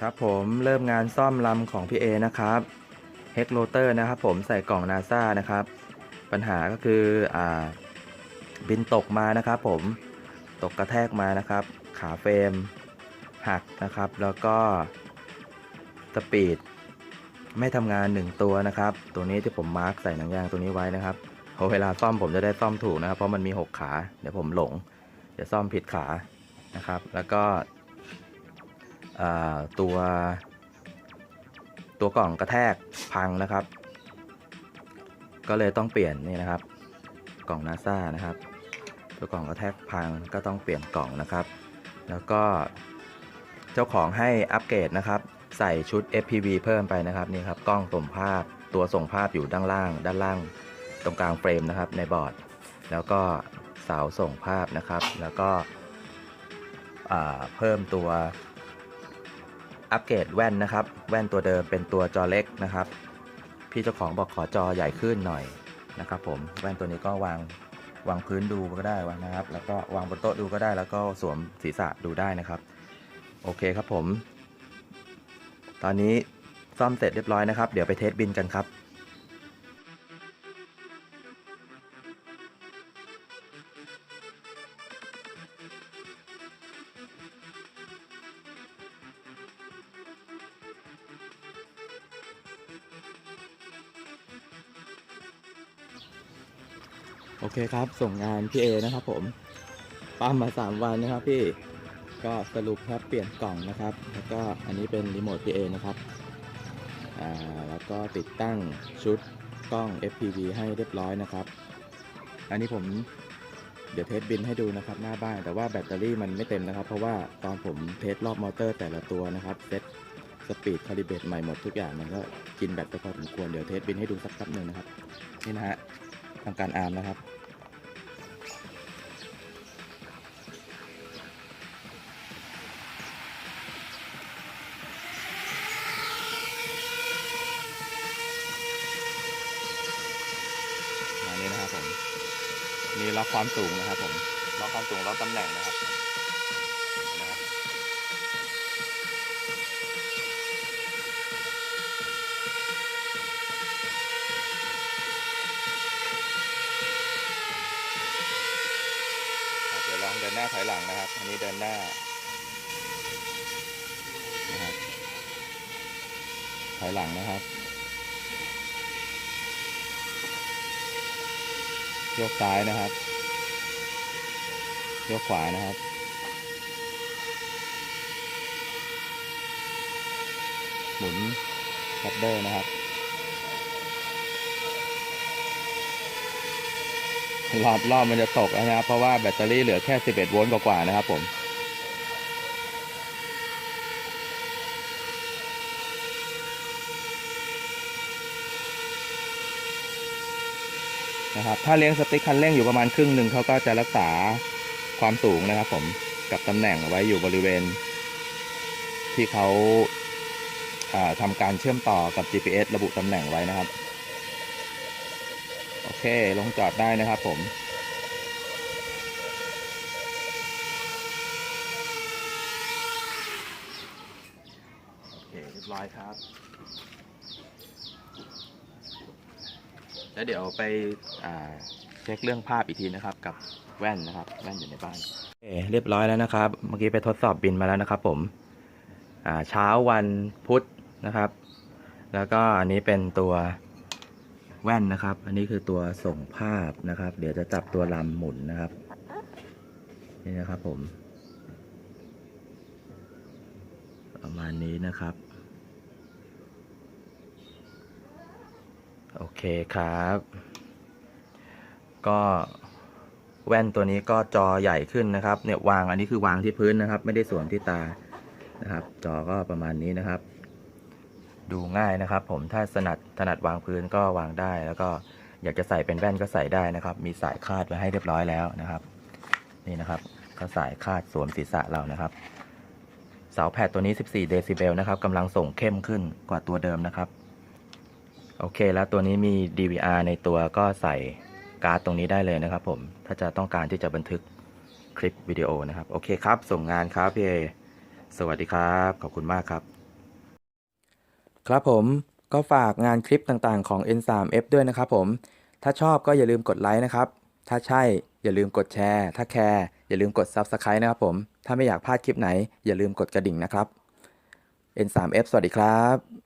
ครับผมเริ่มงานซ่อมลำของพี่เอนะครับเฮกโรเตอร์นะครับผมใส่กล่องนาซานะครับ ปัญหาก็คืออ่าบินตกมานะครับผมตกกระแทกมานะครับ ขาเฟรมหักนะครับ แล้วก็สปีดไม่ทำงาน 1 ตัวนะครับ ตัวนี้ที่ผมมาร์กใส่หนังยางตัวนี้ไว้นะครับเพราะเวลาซ่อมผมจะได้ซ่อมถูกนะครับ เพราะมันมี 6 ขา เดี๋ยวผมหลงเดี๋ยวซ่อมผิดขานะครับ แล้วก็ ตัวตัวกล่องกระแทกพังนะครับ ก็เลยต้องเปลี่ยนนี่นะครับ กล่องนาซานะครับ ตัวกล่องกระแทกพังก็ต้องเปลี่ยนกล่องนะครับ แล้วก็เจ้าของให้อัปเกรดนะครับ ใส่ชุด FPV เพิ่มไปนะครับนี่ครับกล้องส่งภาพตัวส่งภาพอยู่ด้านล่าง ด้านล่าง ตรงกลางเฟรมนะครับในบอร์ด แล้วก็เสาส่งภาพนะครับ แล้วก็เพิ่มตัว อัปเกรดแว่นนะครับ แว่นตัวเดิมเป็นตัวจอเล็กนะครับ พี่เจ้าของบอกขอจอใหญ่ขึ้นหน่อยนะครับ ผมแว่นตัวนี้ก็วางวางพื้นดูก็ได้วางนะครับ แล้วก็วางบนโต๊ะดูก็ได้ แล้วก็สวมศีรษะดูได้นะครับ โอเคครับผม ตอนนี้ซ่อมเสร็จเรียบร้อยนะครับ เดี๋ยวไปเทสบินกันครับ โอเคครับ ส่งงานพี่เอนะครับผมปั้มมา 3 วันนะครับพี่ก็สรุปครับเปลี่ยนกล่องนะครับ แล้วก็อันนี้เป็นรีโมทพี่เอนะครับอ่าแล้วก็ติดตั้งชุดกล้อง FPV ให้เรียบร้อยนะครับ อันนี้ผมเดี๋ยวเทสบินให้ดูนะครับหน้าบ้านแต่ว่าแบตเตอรี่มันไม่เต็มนะครับ เพราะว่าตอนผมเทสรอบมอเตอร์แต่ละตัวนะครับเซตสปีดคาลิเบตใหม่หมดทุกอย่างมันก็กินแบตไปพอสมควรเดี๋ยวเทสบินให้ดูสักแป๊บหนึ่งนะครับนี่นะฮะ ทำการอาบนะครับอันนี้นะครับผมนี่ล็อกความสูงนะครับผมล็อกความสูงล็อกตำแหน่งนะครับ ลองเดินหน้าถอยหลังนะครับ อันนี้เดินหน้านะครับถอยหลังนะครับ ยกซ้ายนะครับ ยกขวานะครับหมุนคัตเดอร์นะครับ รอบรอบมันจะตกนะครับ เพราะว่าแบตเตอรี่เหลือแค่ 11 โวลต์กว่าๆนะครับผมนะครับถ้าเลี้ยงสติ๊กคันเร่งอยู่ประมาณครึ่งหนึ่งเขาก็จะรักษาความสูงนะครับผมกับตำแหน่งไว้อยู่บริเวณ ที่เขาทำการเชื่อมต่อกับ GPS ระบุตำแหน่งไว้นะครับ โอเค ลงจอดได้นะครับผม โอเคเรียบร้อยครับ แล้วเดี๋ยวไปเช็คเรื่องภาพอีกทีนะครับกับแว่นนะครับ แว่นอยู่ในบ้านโอเคเรียบร้อยแล้วนะครับ เมื่อกี้ไปทดสอบบินมาแล้วนะครับ ผมเช้าวันพุธนะครับ แล้วก็อันนี้เป็นตัว แว่นนะครับ อันนี้คือตัวส่งภาพนะครับ เดี๋ยวจะจับตัวลำหมุนนะครับ นี่นะครับผม ประมาณนี้นะครับ โอเคครับ ก็แว่นตัวนี้ก็จอใหญ่ขึ้นนะครับ เนี่ยวางอันนี้คือวางที่พื้นนะครับ ไม่ได้สวมที่ตานะครับ จอก็ประมาณนี้นะครับ ดูง่ายนะครับ ผมถ้าถนัดถนัดวางพื้นก็วางได้ แล้วก็อยากจะใส่เป็นแว่นก็ใส่ได้นะครับ มีสายคาดไว้ให้เรียบร้อยแล้วนะครับ นี่นะครับ ก็สายคาดสวมศีรษะเรานะครับ เสาแพดตัวนี้ 14 เดซิเบลนะครับกำลังส่งเข้มขึ้นกว่าตัวเดิมนะครับ โอเค แล้วตัวนี้มี DVR ในตัวก็ใส่การ์ดตรงนี้ได้เลยนะครับ ผมถ้าจะต้องการที่จะบันทึกคลิปวิดีโอนะครับ โอเคครับ ส่งงานครับพี่เอสวัสดีครับ ขอบคุณมากครับ ครับผมก็ฝากงานคลิปต่างๆของ N3F ด้วยนะครับผม ถ้าชอบก็อย่าลืมกดไลค์นะครับ ถ้าใช่อย่าลืมกดแชร์ ถ้าแคร์อย่าลืมกด Subscribe นะครับผม ถ้าไม่อยากพลาดคลิปไหน อย่าลืมกดกระดิ่งนะครับ N3F สวัสดีครับ